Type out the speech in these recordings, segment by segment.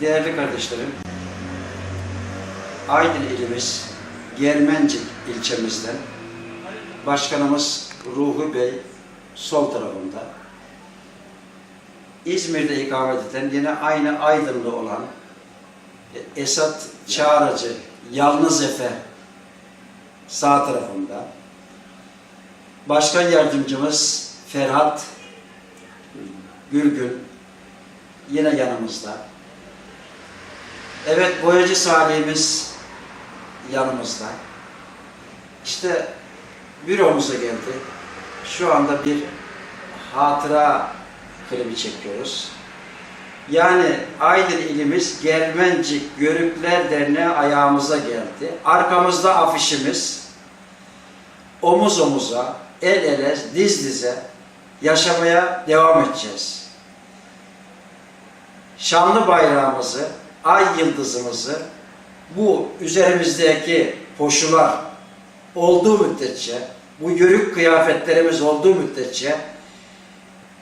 Değerli kardeşlerim, Aydın ilimiz Germencik ilçemizden Başkanımız Ruhi Bey sol tarafında. İzmir'de ikamet eden yine aynı Aydınlı olan Esat Çağrıcı, Yalnız Efe sağ tarafında. Başkan yardımcımız Ferhat Gürgün yine yanımızda. Evet boyacı Salih'imiz yanımızda. İşte büromuza geldi. Şu anda bir hatıra klibi çekiyoruz. Yani Aydın ilimiz Germencik Görükler Derneği ayağımıza geldi. Arkamızda afişimiz omuz omuza, el ele, diz dize yaşamaya devam edeceğiz. Şanlı bayrağımızı, ay yıldızımızı bu üzerimizdeki koşular olduğu müddetçe, bu yörük kıyafetlerimiz olduğu müddetçe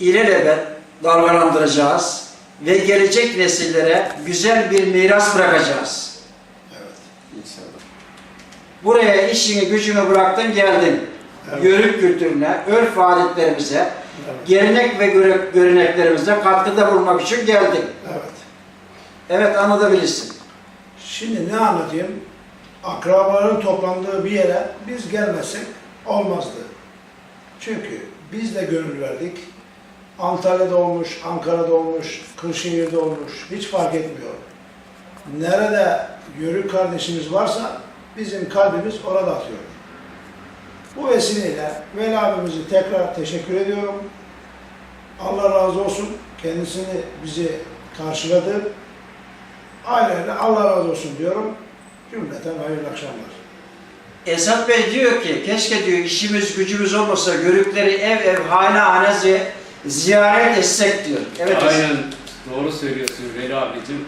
ilelebet dalgalandıracağız ve gelecek nesillere güzel bir miras bırakacağız. Evet, inşallah. Buraya işini gücünü bıraktın geldin. Evet. Yörük kültürüne, örf adetlerimize, Evet. gelenek ve göre- göreneklerimize katkıda bulunmak için geldin. evet. Evet anlatabilirsin. Şimdi ne anlatayım? Akrabaların toplandığı bir yere biz gelmezsek olmazdı. Çünkü biz de gönül verdik. Antalya'da olmuş, Ankara'da olmuş, Kırşehir'de olmuş, hiç fark etmiyor. Nerede yörük kardeşimiz varsa bizim kalbimiz orada atıyor. Bu vesileyle Veli abimizi tekrar teşekkür ediyorum. Allah razı olsun. Kendisini bizi karşıladı. Aileyle Allah razı olsun diyorum. Cümleten hayırlı akşamlar. Esat Bey diyor ki keşke diyor işimiz gücümüz olmasa görükleri ev ev hane hane zi- ziyaret etsek diyor. Evet Esat. Aynen doğru söylüyorsun Veli abicim.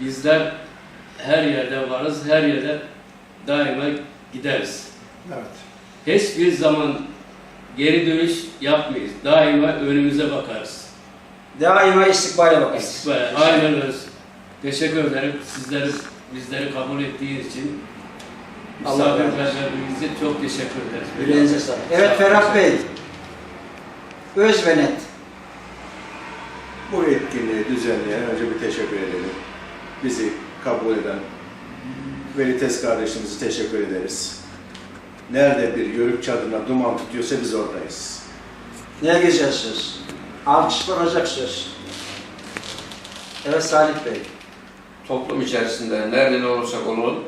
Bizler her yerde varız, her yerde daima gideriz. Evet. Hiçbir zaman geri dönüş yapmayız. Daima önümüze bakarız. Daima istikbale bakarız. İstikbal, aynen öyle. Teşekkür ederim sizleri, bizleri kabul ettiğiniz için. Allah razı. Misafirperverliğinize çok teşekkür ederiz. Yüreğinize sağlık. Evet Ferhat Bey. Öz ve net. Bu etkinliği düzenleyen önce bir teşekkür edelim. Bizi kabul eden Veli Tez kardeşimize teşekkür ederiz. Nerede bir yörük çadırına duman tutuyorsa biz oradayız. Ne güzel söz. Alkışlanacak söz. Evet Salih Bey. Toplum içerisinde nerede ne olursak olalım,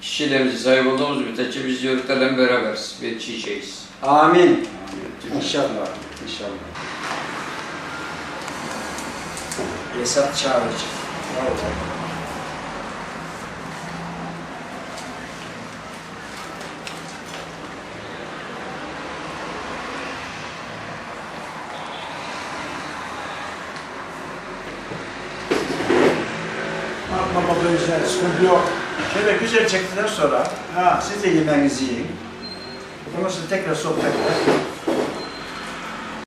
kişilerimizi sahip olduğumuz müddetçe biz yörüklerle beraberiz ve çiğçeyiz. Amin. İnşallah. İnşallah. Esat Çağrıcı. Bravo. Atma baba yüzler, sıkıntı yok. Şöyle güzel çektiler sonra Ha. siz de yemeğinizi yiyin. Ondan sonra tekrar sohbet eder.